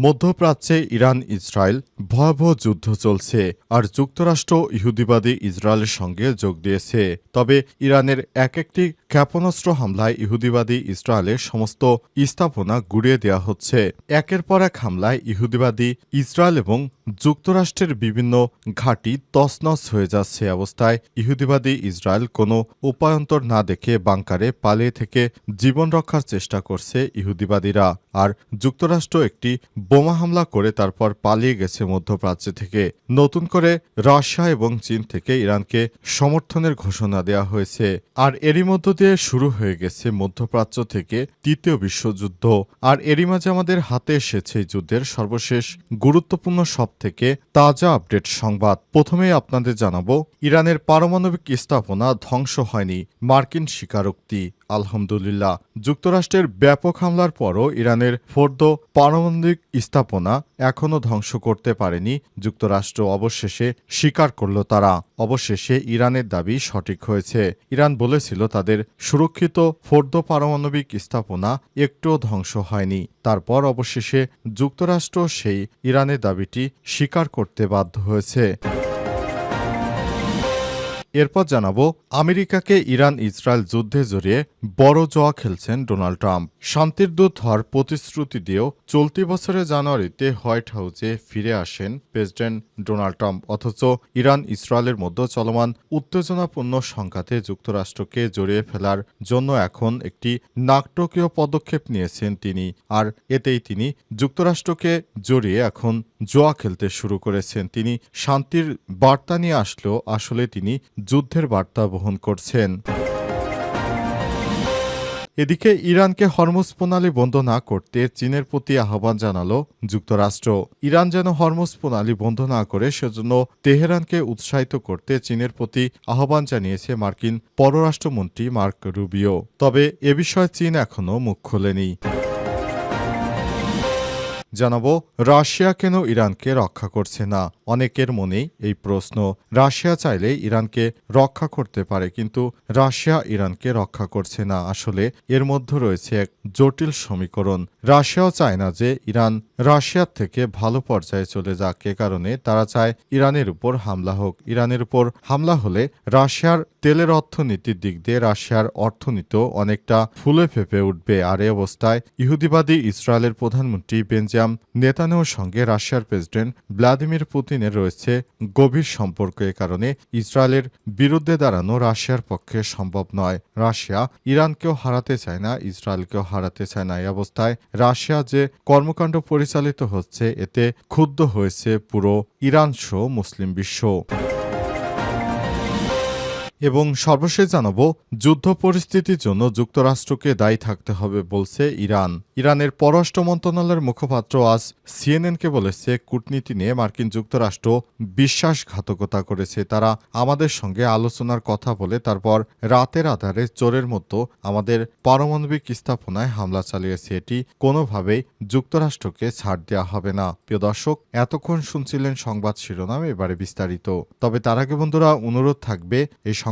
মধ্যপ্রাচ্যে Iran, Israel, ভয়াবহ যুদ্ধ চলছে আর যুক্তরাষ্ট্র ইহুদিবাদী ইসরায়েলের সঙ্গে যোগ দিয়েছে। তবে ইরানের এক একটি ক্ষেপণাস্ত্র হামলায় ইহুদিবাদী ইসরায়েলের সমস্ত স্থাপনা গুড়িয়ে দেওয়া হচ্ছে। একের পর এক হামলায় ইহুদিবাদী ইসরায়েল এবং যুক্তরাষ্ট্রের বিভিন্ন ঘাঁটি তছনছ হয়ে যাচ্ছে অবস্থায়। ইহুদিবাদী ইসরায়েল কোনো উপায়ন্তর না দেখে বাংকারে পালিয়ে থেকে জীবন রক্ষার চেষ্টা করছে ইহুদিবাদীরা। আর যুক্তরাষ্ট্র একটি বোমা হামলা করে তারপর পালিয়ে গেছে মধ্যপ্রাচ্য থেকে। নতুন করে রাশিয়া এবং চীন থেকে ইরানকে সমর্থনের ঘোষণা দেওয়া হয়েছে। আর এরই মধ্য দিয়ে শুরু হয়ে গেছে মধ্যপ্রাচ্য থেকে তৃতীয় বিশ্বযুদ্ধ। আর এরই মাঝে আমাদের হাতে এসেছে এই যুদ্ধের সর্বশেষ গুরুত্বপূর্ণ সব থেকে তাজা আপডেট সংবাদ। প্রথমেই আপনাদের জানাব, ইরানের পারমাণবিক স্থাপনা ধ্বংস হয়নি, মার্কিন স্বীকারোক্তি। আলহামদুলিল্লাহ। যুক্তরাষ্ট্রের ব্যাপক হামলার পরও ইরানের ফোর্দ পারমাণবিক স্থাপনা এখনও ধ্বংস করতে পারেনি। যুক্তরাষ্ট্র অবশেষে স্বীকার করল তারা। অবশেষে ইরানের দাবি সঠিক হয়েছে। ইরান বলেছিল তাদের সুরক্ষিত ফোর্দ পারমাণবিক স্থাপনা একটুও ধ্বংস হয়নি। তারপর অবশেষে যুক্তরাষ্ট্র সেই ইরানের দাবিটি স্বীকার করতে বাধ্য হয়েছে। এরপর জানাব আমেরিকাকে ইরান ইসরায়েল যুদ্ধে জড়িয়ে বড় জোয়া খেলছেন ডোনাল্ড ট্রাম্প। শান্তির দূত হওয়ার প্রতিশ্রুতি দিয়েও চলতি বছরের জানুয়ারিতে হোয়াইট হাউসে ফিরে আসেন প্রেসিডেন্ট ডোনাল্ড ট্রাম্প। অথচ ইরান ইসরায়েলের মধ্যে চলমান উত্তেজনাপূর্ণ সংঘাতে যুক্তরাষ্ট্রকে জড়িয়ে ফেলার জন্য এখন একটি নাটকীয় পদক্ষেপ নিয়েছেন তিনি। আর এতেই তিনি যুক্তরাষ্ট্রকে জড়িয়ে এখন জোয়া খেলতে শুরু করেছেন। তিনি শান্তির বার্তা নিয়ে আসলেও আসলে তিনি যুদ্ধের বার্তা বহন করছেন। এদিকে ইরানকে হরমুজ প্রণালী বন্ধ না করতে চীনের প্রতি আহ্বান জানালো যুক্তরাষ্ট্র। ইরান যেন হরমুজ প্রণালী বন্ধ না করে, সেজন্য তেহরানকে উৎসাহিত করতে চীনের প্রতি আহ্বান জানিয়েছে মার্কিন পররাষ্ট্রমন্ত্রী মার্ক রুবিও। তবে এ বিষয়ে চীন এখনও মুখ খোলেনি। জানাব, রাশিয়া কেন ইরানকে রক্ষা করছে না? অনেকের মনেই এই প্রশ্ন। রাশিয়া চাইলে ইরানকে রক্ষা করতে পারে, কিন্তু রাশিয়া ইরানকে রক্ষা করছে না। আসলে এর মধ্যে রয়েছে এক জটিল সমীকরণ। রাশিয়াও চায় না যে ইরান রাশিয়ার থেকে ভালো পর্যায়ে চলে যাক। এ কারণে তারা চায় ইরানের উপর হামলা হোক। ইরানের উপর হামলা হলে রাশিয়ার তেলের অর্থনীতির দিক দিয়ে রাশিয়ার অর্থনীতিও অনেকটা ফুলে ফেপে উঠবে। আর এ অবস্থায় ইহুদিবাদী ইসরায়েলের প্রধানমন্ত্রী বেঞ্জাম নেতানেওর সঙ্গে রাশিয়ার প্রেসিডেন্ট ভ্লাদিমির পুতিনের রয়েছে গভীর সম্পর্ক এ কারণে ইসরায়েলের বিরুদ্ধে দাঁড়ানো রাশিয়ার পক্ষে সম্ভব নয়। রাশিয়া ইরানকেও হারাতে চায় না, ইসরায়েলকেও হারাতে চায় না। এই অবস্থায় রাশিয়া যে কর্মকাণ্ড পরিচালিত হচ্ছে, এতে ক্ষুব্ধ হয়েছে পুরো ইরান সহ মুসলিম বিশ্ব। এবং সর্বশেষ জানাব, যুদ্ধ পরিস্থিতির জন্য যুক্তরাষ্ট্রকে দায়ী থাকতে হবে বলছে ইরান। ইরানের পররাষ্ট্র মন্ত্রণালয়ের মুখপাত্র আজ সিএনএনকে বলেছে, কূটনীতি নিয়ে মার্কিন যুক্তরাষ্ট্র বিশ্বাসঘাতকতা করেছে। তারা আমাদের সঙ্গে আলোচনার কথা বলে তারপর রাতের আধারে চোরের মতো আমাদের পারমাণবিক স্থাপনায় হামলা চালিয়েছে। এটি কোনোভাবেই যুক্তরাষ্ট্রকে ছাড় দেওয়া হবে না। প্রিয় দর্শক, এতক্ষণ শুনছিলেন সংবাদ শিরোনাম, এবারে বিস্তারিত। তবে তার আগে বন্ধুরা, অনুরোধ থাকবে, এই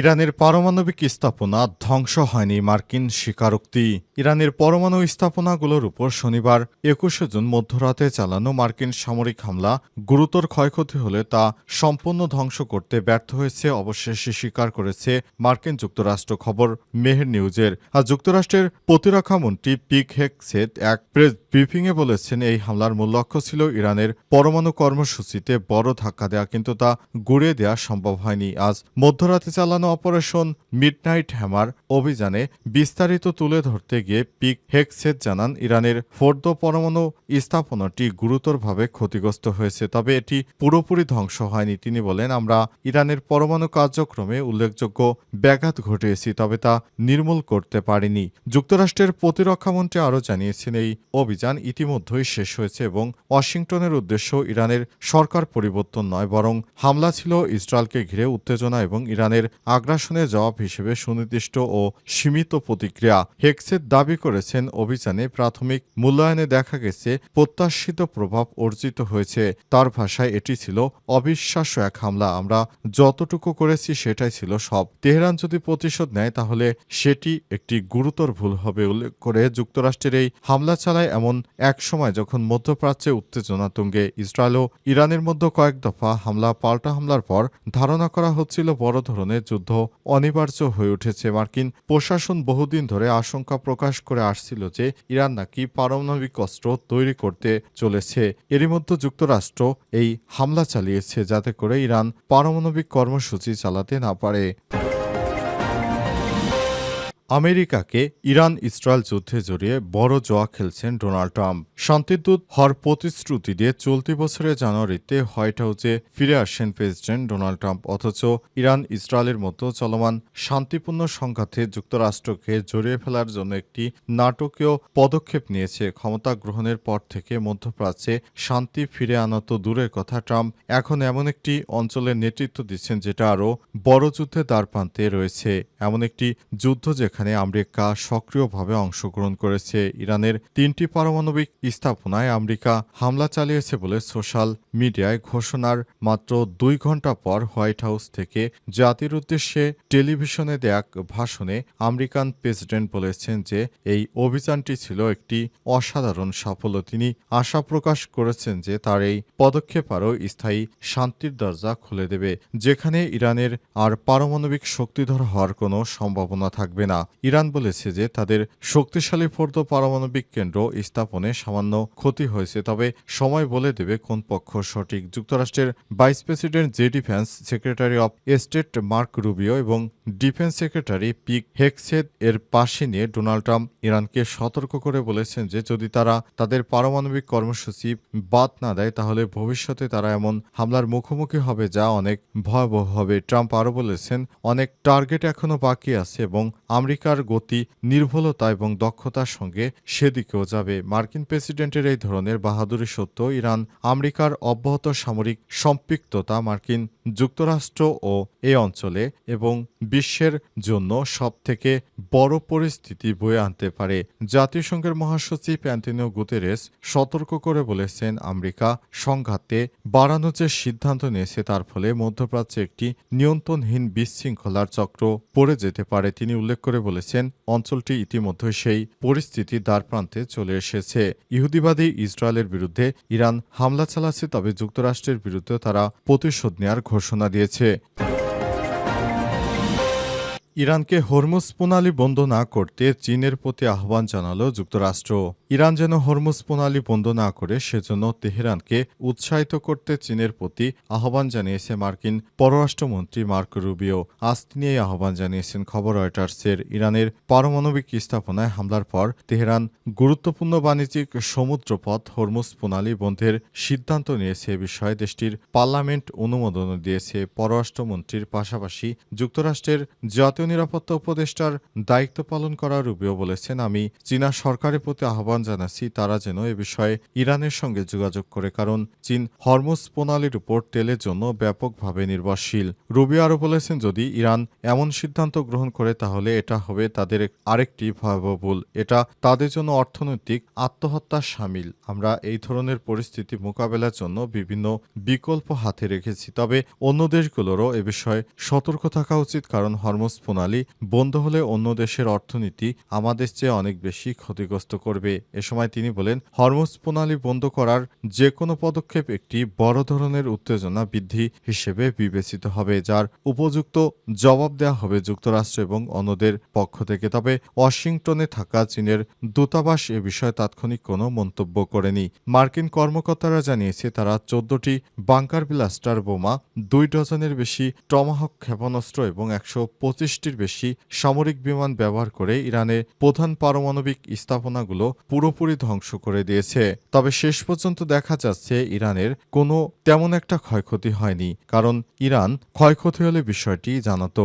ইরানের পারমাণবিক স্থাপনা ধ্বংস হয়নি মার্কিন স্বীকারোক্তি। ইরানের পরমাণু স্থাপনাগুলোর উপর শনিবার একুশে জুন মধ্যরাতে চালানো মার্কিন সামরিক হামলা গুরুতর ক্ষয়ক্ষতি হলে তা সম্পূর্ণ ধ্বংস করতে ব্যর্থ হয়েছে, অবশেষে স্বীকার করেছে মার্কিন যুক্তরাষ্ট্র খবর মেহের নিউজের। আর যুক্তরাষ্ট্রের প্রতিরক্ষা মন্ত্রী পিক হেকসেট এক প্রেস ব্রিফিংয়ে বলেছেন, এই হামলার মূল লক্ষ্য ছিল ইরানের পরমাণু কর্মসূচিতে বড় ধাক্কা দেওয়া কিন্তু তা গুড়িয়ে দেওয়া সম্ভব হয়নি। আজ মধ্যরাতে চালানো অপারেশন মিডনাইট হ্যামার অভিযানে বিস্তারিত তুলে ধরতে গিয়ে পিক হেকসেদ জানান, ইরানের ফোর্দো পরমাণু স্থাপনাটি গুরুতরভাবে ক্ষতিগ্রস্ত হয়েছে, তবে এটি পুরোপুরি ধ্বংস হয়নি। তিনি বলেন, আমরা ইরানের পরমাণু কার্যক্রমে উল্লেখযোগ্য ব্যাঘাত ঘটিয়েছি, তবে তা নির্মূল করতে পারিনি। যুক্তরাষ্ট্রের প্রতিরক্ষামন্ত্রী আরও জানিয়েছেন, এই অভিযান ইতিমধ্যেই শেষ হয়েছে এবং ওয়াশিংটনের উদ্দেশ্য ইরানের সরকার পরিবর্তন নয়, বরং হামলা ছিল ইসরায়েলকে ঘিরে উত্তেজনা এবং ইরানের আগ্রাসনের জবাব হিসেবে সুনির্দিষ্ট ও সীমিত প্রতিক্রিয়া হেক্সের দাবি করেছেন অভিযানে প্রাথমিক মূল্যায়নে দেখা গেছে প্রত্যাশিত প্রভাব অর্জিত হয়েছে। তার ভাষায় এটি ছিল অবিশ্বাস্য এক হামলা। আমরা যতটুকু করেছি সেটাই ছিল সব। তেহরান যদি প্রতিশোধ নেয় তাহলে সেটি একটি গুরুতর ভুল হবে উল্লেখ করে যুক্তরাষ্ট্রের এই হামলা চালায় এমন এক সময় যখন মধ্যপ্রাচ্যে উত্তেজনা তুঙ্গে। ইসরায়েল ও ইরানের মধ্যে কয়েক দফা হামলা, পাল্টা হামলার পর ধারণা করা হচ্ছিল বড় ধরনের যুদ্ধ অনিবার্য হয়ে উঠেছে। মার্কিন প্রশাসন বহুদিন ধরে আশঙ্কা প্রকাশ করে আসছিল যে ইরান নাকি পারমাণবিক অস্ত্র তৈরি করতে চলেছে। এরই মধ্যে যুক্তরাষ্ট্র এই হামলা চালিয়েছে যাতে করে ইরান পারমাণবিক কর্মসূচি চালাতে না পারে। আমেরিকাকে ইরান ইসরায়েল যুদ্ধে জড়িয়ে বড় জোয়া খেলছেন ডোনাল্ড ট্রাম্প। শান্তিদূত হওয়ার প্রতিশ্রুতি দিয়ে চলতি বছরের জানুয়ারিতে হোয়াইট হাউসে ফিরে আসেন প্রেসিডেন্ট ডোনাল্ড ট্রাম্প, অথচ ইরান ইসরায়েলের মতো চলমান শান্তিপূর্ণ সংঘাতে যুক্তরাষ্ট্রকে জড়িয়ে ফেলার জন্য একটি নাটকীয় পদক্ষেপ নিয়েছে। ক্ষমতা গ্রহণের পর থেকে মধ্যপ্রাচ্যে শান্তি ফিরে আনা তো দূরের কথা, ট্রাম্প এখন এমন একটি অঞ্চলের নেতৃত্ব দিচ্ছেন যেটা আরও বড় যুদ্ধে দ্বারপ্রান্তে রয়েছে। এমন একটি যুদ্ধ যেখানে আমেরিকা সক্রিয়ভাবে অংশগ্রহণ করেছে। ইরানের তিনটি পারমাণবিক স্থাপনায় আমেরিকা হামলা চালিয়েছে বলে সোশ্যাল মিডিয়ায় ঘোষণার মাত্র দুই ঘণ্টা পর হোয়াইট হাউস থেকে জাতির উদ্দেশ্যে টেলিভিশনে দেয়া ভাষণে আমেরিকান প্রেসিডেন্ট বলেছেন যে এই অভিযানটি ছিল একটি অসাধারণ সাফল্য। তিনি আশা প্রকাশ করেছেন যে তার এই পদক্ষেপ আরও স্থায়ী শান্তির দরজা খুলে দেবে, যেখানে ইরানের আর পারমাণবিক শক্তিধর হওয়ার কোনো সম্ভাবনা থাকবে না। ইরান বলেছে যে তাদের শক্তিশালী ফোর্দ পারমাণবিক কেন্দ্র স্থাপনে সামান্য ক্ষতি হয়েছে, তবে সময় বলে দেবে কোন পক্ষ সঠিক। যুক্তরাষ্ট্রের vice president J D Vance, secretary of state Marco Rubio এবং ডিফেন্স সেক্রেটারি পিক হেকসেদ এর পাশে নিয়ে ডোনাল্ড ট্রাম্প ইরানকে সতর্ক করে বলেছেন যে যদি তারা তাদের পারমাণবিক কর্মসূচি বাদ না দেয়, তাহলে ভবিষ্যতে তারা এমন হামলার মুখোমুখি হবে যা অনেক ভয়াবহ হবে। ট্রাম্প আরও বলেছেন, অনেক টার্গেট এখনও বাকি আছে এবং আমেরিকার গতি, নির্ভুলতা এবং দক্ষতার সঙ্গে সেদিকেও যাবে। মার্কিন প্রেসিডেন্টের এই ধরনের বাহাদুরি সত্য ইরান আমেরিকার অব্যাহত সামরিক সম্পৃক্ততা মার্কিন যুক্তরাষ্ট্র ও এ অঞ্চলে এবং বিশ্বের জন্য সবথেকে বড় পরিস্থিতি বয়ে আনতে পারে। জাতিসংঘের মহাসচিব অ্যান্টনিও গুতেরেস সতর্ক করে বলেছেন, আমেরিকা সংঘাতে বাড়ানোর যে সিদ্ধান্ত নিয়েছে তার ফলে মধ্যপ্রাচ্যে একটি নিয়ন্ত্রণহীন বিশৃঙ্খলার চক্র পড়ে যেতে পারে। তিনি উল্লেখ করে বলেছেন, অঞ্চলটি ইতিমধ্যে সেই পরিস্থিতি দ্বারপ্রান্তে চলে এসেছে। ইহুদিবাদী ইসরায়েলের বিরুদ্ধে ইরান হামলা চালাচ্ছে, তবে যুক্তরাষ্ট্রের বিরুদ্ধে তারা প্রতিশোধ নেওয়ার ঘোষণা দিয়েছে। ইরানকে হরমুজ প্রণালী বন্ধ না করতে চীনের প্রতি আহ্বান জানালো যুক্তরাষ্ট্র। ইরান যেন হরমুজ প্রণালী বন্ধ না করে, সেজন্য তেহরানকে উৎসাহিত করতে চীনের প্রতি আহ্বান জানিয়েছে মার্কিন পররাষ্ট্রমন্ত্রী মার্ক রুবিও। আজ তিনি এই আহ্বান জানিয়েছেন খবর রয়টার্সের। ইরানের পারমাণবিক স্থাপনায় হামলার পর তেহরান গুরুত্বপূর্ণ বাণিজ্যিক সমুদ্রপথ হরমুজ প্রণালী বন্ধের সিদ্ধান্ত নিয়েছে। এ বিষয়ে দেশটির পার্লামেন্ট অনুমোদন দিয়েছে। পররাষ্ট্রমন্ত্রীর পাশাপাশি যুক্তরাষ্ট্রের জাতীয় নিরাপত্তা উপদেষ্টার দায়িত্ব পালন করা রুবিও বলেছেন, আমি চীনা সরকারের প্রতি আহ্বান জানাচ্ছি, তারা যেন এ বিষয়ে ইরানের সঙ্গে যোগাযোগ করে, কারণ চীন হরমুজ প্রণালীর উপর তেলের জন্য ব্যাপকভাবে নির্ভরশীল। রুবিও আরও বলেছেন, যদি ইরান এমন সিদ্ধান্ত গ্রহণ করে, তাহলে এটা হবে তাদের আরেকটি ভয়াবহ ভুল। এটা তাদের জন্য অর্থনৈতিক আত্মহত্যা সামিল। আমরা এই ধরনের পরিস্থিতি মোকাবেলার জন্য বিভিন্ন বিকল্প হাতে রেখেছি। তবে অন্য দেশগুলোরও এ বিষয়ে সতর্ক থাকা উচিত, কারণ হরমুজ প্রণালী বন্ধ হলে অন্য দেশের অর্থনীতি আমাদের চেয়ে অনেক বেশি ক্ষতিগ্রস্ত করবে। এ সময় তিনি বলেন, হরমুজ প্রণালী বন্ধ করার যে কোনো পদক্ষেপ একটি বড় ধরনের উত্তেজনা বৃদ্ধি হিসেবে বিবেচিত হবে, যার উপযুক্ত জবাব দেওয়া হবে যুক্তরাষ্ট্র এবং অন্যদের পক্ষ থেকে। তবে ওয়াশিংটনে থাকা চীনের দূতাবাস এ বিষয়ে তাৎক্ষণিক কোনো মন্তব্য করেনি। মার্কিন কর্মকর্তারা জানিয়েছে, তারা চোদ্দটি বাংকার ব্লাস্টার বোমা, দুই ডজনের বেশি টমাহক ক্ষেপণাস্ত্র এবং একশো পঁচিশ পঁচিশটির বেশি সামরিক বিমান ব্যবহার করে ইরানের প্রধান পারমাণবিক স্থাপনাগুলো পুরোপুরি ধ্বংস করে দিয়েছে। তবে শেষ পর্যন্ত দেখা যাচ্ছে ইরানের কোনো তেমন একটা ক্ষয়ক্ষতি হয়নি, কারণ ইরান ক্ষয়ক্ষতি হলে বিষয়টি জানাতো।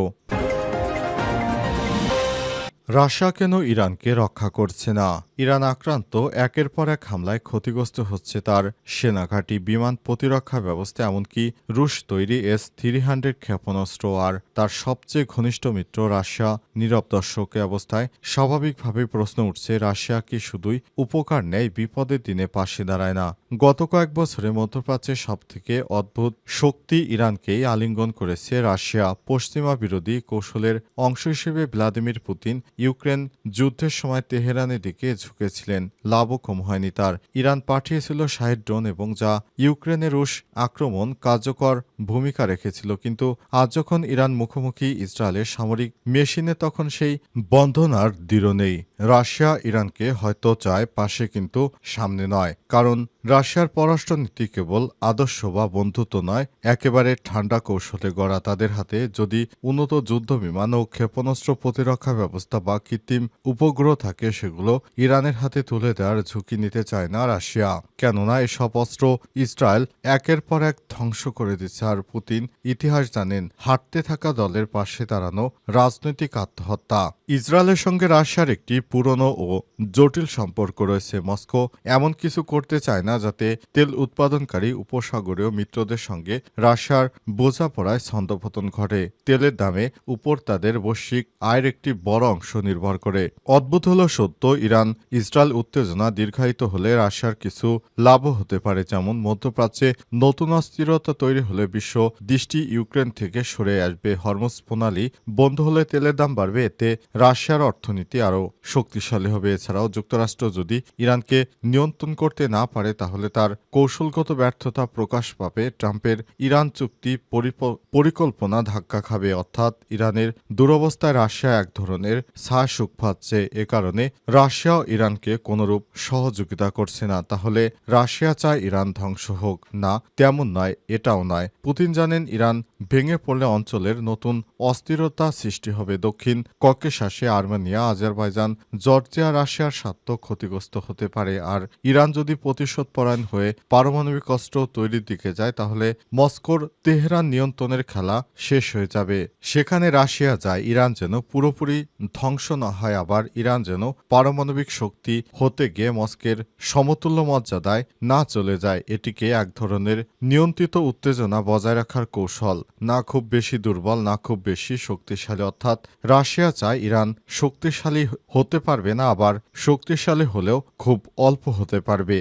রাশিয়া কেন ইরানকে রক্ষা করছে না? ইরান আক্রান্ত, একের পর এক হামলায় ক্ষতিগ্রস্ত হচ্ছে তার সেনাঘাঁটি, বিমান প্রতিরক্ষা ব্যবস্থা, এমনকি রুশ তৈরি এস থ্রি হান্ড্রেড ক্ষেপণাস্ত্র আর তার সবচেয়ে ঘনিষ্ঠ মিত্র রাশিয়া নীরব দর্শক অবস্থায় স্বাভাবিকভাবেই প্রশ্ন উঠছে, রাশিয়া কি শুধুই উপকার নেয়, বিপদের দিনে পাশে দাঁড়ায় না? গত কয়েক বছরে মধ্যপ্রাচ্যের সবথেকে অদ্ভুত শক্তি ইরানকেই আলিঙ্গন করেছে রাশিয়া। পশ্চিমা বিরোধী কৌশলের অংশ হিসেবে ভ্লাদিমির পুতিন ইউক্রেন যুদ্ধের সময় তেহরানের দিকে ঝুঁকেছিলেন। লাভও কম হয়নি তার। ইরান পাঠিয়েছিল ষাট ড্রোন এবং যা ইউক্রেনে রুশ আক্রমণ কার্যকর ভূমিকা রেখেছিল। কিন্তু আজ যখন ইরান মুখোমুখি ইসরায়েলের সামরিক মেশিনে, তখন সেই বন্ধন আর দৃঢ় নেই। রাশিয়া ইরানকে হয়তো চায় পাশে কিন্তু সামনে নয়। কারণ রাশিয়ার পররাষ্ট্রনীতি কেবল আদর্শ বা বন্ধুত্ব নয়, একেবারে ঠান্ডা কৌশলে গড়া তাদের হাতে যদি উন্নত যুদ্ধ বিমান ও ক্ষেপণাস্ত্র প্রতিরক্ষা ব্যবস্থা বা কৃত্রিম উপগ্রহ থাকে, সেগুলো ইরানের হাতে তুলে দেওয়ার ঝুঁকি নিতে চায় না রাশিয়া। কেননা, এসব অস্ত্র ইসরায়েল একের পর এক ধ্বংস করে দিচ্ছে আর পুতিন ইতিহাস জানেন, হাঁটতে থাকা দলের পাশে দাঁড়ানো রাজনৈতিক আত্মহত্যা। ইসরায়েলের সঙ্গে রাশিয়ার একটি পুরনো ও জটিল সম্পর্ক রয়েছে। মস্কো এমন কিছু করতে চায় না যাতে তেল উৎপাদনকারী উপসাগরীয় মিত্রদের সঙ্গে রাশিয়ার বোঝাপড়ায় ছন্দপতন ঘটে। তেলের দামে উপর তাদের বৈশ্বিক আয়ের একটি বড় অংশ নির্ভর করে। অদ্ভুত হলো সত্য, ইরান ইসরায়েল উত্তেজনা দীর্ঘায়িত হলে রাশিয়ার কিছু লাভও হতে পারে, যেমন মধ্যপ্রাচ্যে নতুন অস্থিরতা তৈরি হলে বিশ্ব দৃষ্টি ইউক্রেন থেকে সরে আসবে। হরমোজ প্রণালী বন্ধ হলে তেলের দাম বাড়বে, এতে রাশিয়ার অর্থনীতি আরও শক্তিশালী হবে। এছাড়াও যুক্তরাষ্ট্র যদি ইরানকে নিয়ন্ত্রণ করতে না পারে তাহলে তার কৌশলগত ব্যর্থতা প্রকাশ পাবে। ট্রাম্পের ইরান চুক্তি পরিকল্পনা ধাক্কা খাবে। অর্থাৎ ইরানের দুরবস্থায় রাশিয়া এক ধরনের ছায়া সুখ পাচ্ছে। এ কারণে রাশিয়াও ইরানকে কোনরূপ সহযোগিতা করছে না। তাহলে রাশিয়া চায় ইরান ধ্বংস হোক। না, তেমন নয়, এটাও নয়। পুতিন জানেন, ইরান ভেঙে পড়লে অঞ্চলের নতুন অস্থিরতা সৃষ্টি হবে। দক্ষিণ ককেশাসে আর্মেনিয়া, আজারবাইজান, জর্জিয়া রাশিয়ার স্বার্থ ক্ষতিগ্রস্ত হতে পারে। আর ইরান যদি প্রতিশোধ পরায়ণ হয়ে পারমাণবিক অস্ত্র তৈরির দিকে যায়, তাহলে মস্কোর তেহরান নিয়ন্ত্রণের খেলা শেষ হয়ে যাবে। সেখানে রাশিয়া যায়, ইরান যেন পুরোপুরি ধ্বংস না হয়, আবার ইরান যেন পারমাণবিক শক্তি হতে গিয়ে মস্কের সমতুল্য মর্যাদায় না চলে যায়। এটিকে এক ধরনের নিয়ন্ত্রিত উত্তেজনা বজায় রাখার কৌশল। না খুব বেশি দুর্বল, না খুব বেশি শক্তিশালী, অর্থাৎ রাশিয়া চায় ইরান শক্তিশালী হতে পারবে না, আবার শক্তিশালী হলেও খুব অল্প হতে পারবে।